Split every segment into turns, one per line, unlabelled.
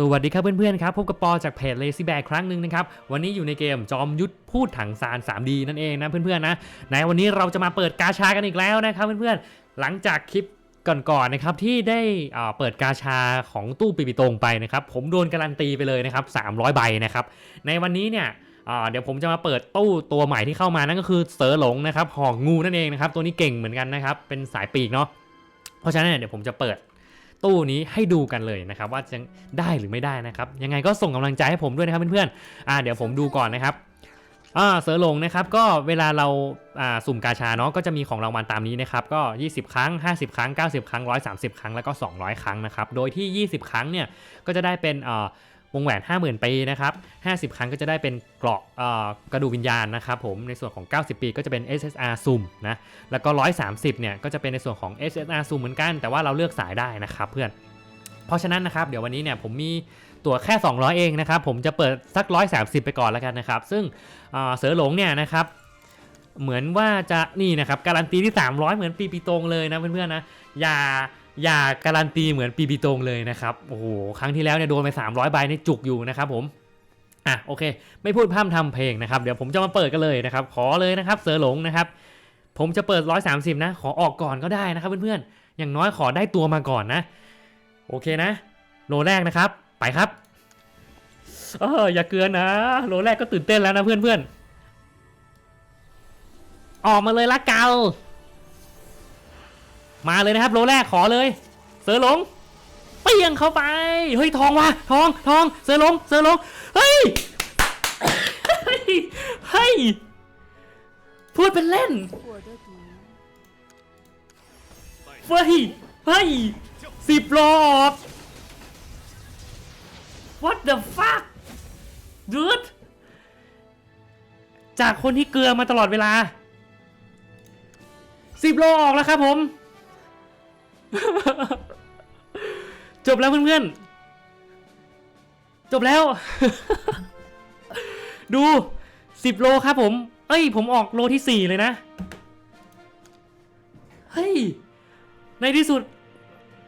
สวัสดีครับเพื่อนๆครับพบกับปอจากเพจ Lazy Bear ครั้งหนึ่งนะครับ วันนี้อยู่ในเกมจอมยุทธพูดถังซาน 3D นั่นเองนะเพื่อนๆนะในวันนี้เราจะมาเปิดกาชากันอีกแล้วนะครับเพื่อนๆหลังจากคลิปก่อนๆนะครับที่ได้อ่าเปิดกาชาของตู้ปีปิโตงไปนะครับ ผมโดนการันตีไปเลยนะครับ 300 ใบนะครับ ในวันนี้เนี่ยอ่าเดี๋ยวผมจะมาเปิดตู้ตัวใหม่ที่เข้ามานั่นก็คือเสือหลงนะครับหอกงูนั่นเองนะครับตัวนี้เก่งเหมือนกันนะครับเป็นสายปีกเนาะเพราะฉะนั้นเดี๋ยวผมจะเปิด ตู้นี้ให้ดูกันเลยนะครับว่าจะได้หรือไม่ได้นะครับ ยังไงก็ส่งกำลังใจให้ผมด้วยนะครับเพื่อนๆอ่าเดี๋ยวผมดูก่อนนะครับอ่าเสือหลงนะครับก็เวลาเราอ่าสุ่มกาชาเนาะก็จะมีของรางวัลตามนี้นะครับก็ 20 ครั้ง 50 ครั้ง 90 ครั้ง 130 ครั้งแล้วก็ 200 ครั้งนะครับโดยที่ 20 ครั้งเนี่ยก็จะได้เป็นอ่า วงแหวน 50,000 ปีนะครับ 50 ครั้งก็จะได้เป็นเกราะกระดูกวิญญาณนะครับผม ในส่วนของ 90 ปีก็จะเป็น SSR สุ่มนะ แล้วก็ 130 เนี่ยก็จะเป็นในส่วนของ SSR ซูมเหมือนกัน แต่ว่าเราเลือกสายได้นะครับเพื่อน เพราะฉะนั้นนะครับ เดี๋ยววันนี้เนี่ยผมมีตั๋วแค่ 200 เองนะครับ ผมจะเปิดสัก 130 ไปก่อนแล้วกันนะครับ ซึ่งเสือหลงเนี่ยนะครับเหมือนว่าจะนี่นะครับการันตีที่ 300 เหมือนปีปีตรงเลยนะเพื่อนๆนะอย่า อย่าการันตีเหมือนปีปีตรงเลยนะครับ โอ้โห ครั้งที่แล้วเนี่ยโดนไป 300ใบในจุกอยู่นะครับผมอะโอเค ไม่พูดพร่ำทำเพลงนะครับ เดี๋ยวผมจะมาเปิดกันเลยนะครับ ขอเลยนะครับเสือหลงนะครับ ผมจะเปิด 130 นะ ขอออกก่อนก็ได้นะครับเพื่อนๆ อย่างน้อยขอได้ตัวมาก่อนนะ โอเคนะ โลแรกนะครับ ไปครับเอออย่าเกินนะ โลแรกก็ตื่นเต้นแล้วนะเพื่อนๆ ออกมาเลยละเกา มาเลยนะครับโลแรกขอเลย เสือหลงเปี้ยงเข้าไป เฮ้ยทองว่ะทองทองเสือหลงเสือหลงเฮ้ยเฮ้ยพูดเป็นเล่นเฮ้ยเฮ้ยสิบรอบ What the fuck dude จากคนที่เกลือมาตลอดเวลาสิบโลออกแล้วครับผม จบแล้วเพื่อนๆ จบแล้ว ดูสิบโลครับผม เอ้ย ผมออกโลที่สี่เลยนะ เฮ้ย ในที่สุด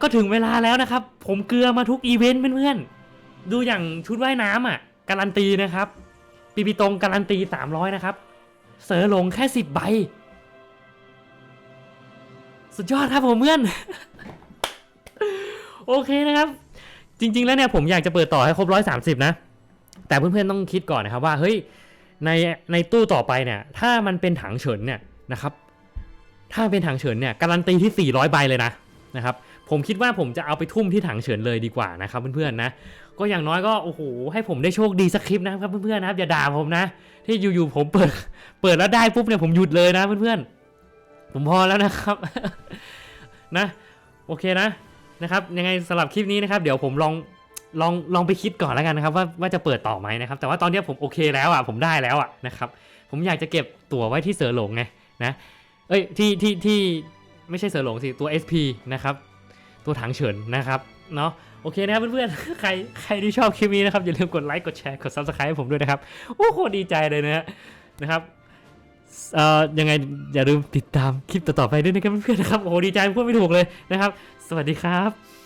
ก็ถึงเวลาแล้วนะครับ ผมเกลือมาทุกอีเวนต์เพื่อนๆ ดูอย่างชุดว่ายน้ำอะ การันตีนะครับ ปีปีตรงการันตี300นะครับ เสือหลงแค่10ใบ สุดยอดครับผมเพื่อน โอเคนะครับ จริง ๆ แล้วเนี่ยผมอยากจะเปิดต่อให้ครบ130นะ แต่เพื่อนๆต้องคิดก่อนนะครับว่าเฮ้ยในในตู้ต่อไปเนี่ย ถ้ามันเป็นถังเฉินเนี่ยนะครับ ถ้าเป็นถังเฉินเนี่ยการันตีที่ 400 ใบเลยนะนะครับ ผมคิดว่าผมจะเอาไปทุ่มที่ถังเฉินเลยดีกว่านะครับเพื่อนๆนะก็อย่างน้อยก็โอ้โหให้ผมได้โชคดีสักคลิปนะครับเพื่อนๆนะครับอย่าด่าผมนะ ที่อยู่ๆผมเปิดเปิดแล้วได้ปุ๊บเนี่ยผมหยุดเลยนะเพื่อนๆผมพอแล้วนะครับนะ โอเคนะ นะครับยังไงสำหรับคลิปนี้นะครับ เดี๋ยวผมลองลองลองไปคิดก่อนแล้วกันนะครับว่าว่าจะเปิดต่อไหมนะครับ แต่ว่าตอนนี้ผมโอเคแล้วอะผมได้แล้วอะนะครับ ผมอยากจะเก็บตั๋วไว้ที่เสือหลงไงนะเอ้ยที่ที่ที่ไม่ใช่เสือหลงสิตัว SP นะครับตัวถังเฉินนะครับเนาะโอเคนะครับเพื่อนๆ ใครใครที่ชอบคลิปนี้นะครับ อย่าลืมกดไลค์กดแชร์กด subscribe ให้ผมด้วยนะครับ โอ้โหดีใจเลยนะฮะนะครับ เอ่อยังไงอย่าลืมติดตามคลิปต่อๆไปด้วยนะครับเพื่อนๆนะครับโอ้โหดีใจพูดไม่ถูกเลยนะครับ สวัสดีครับ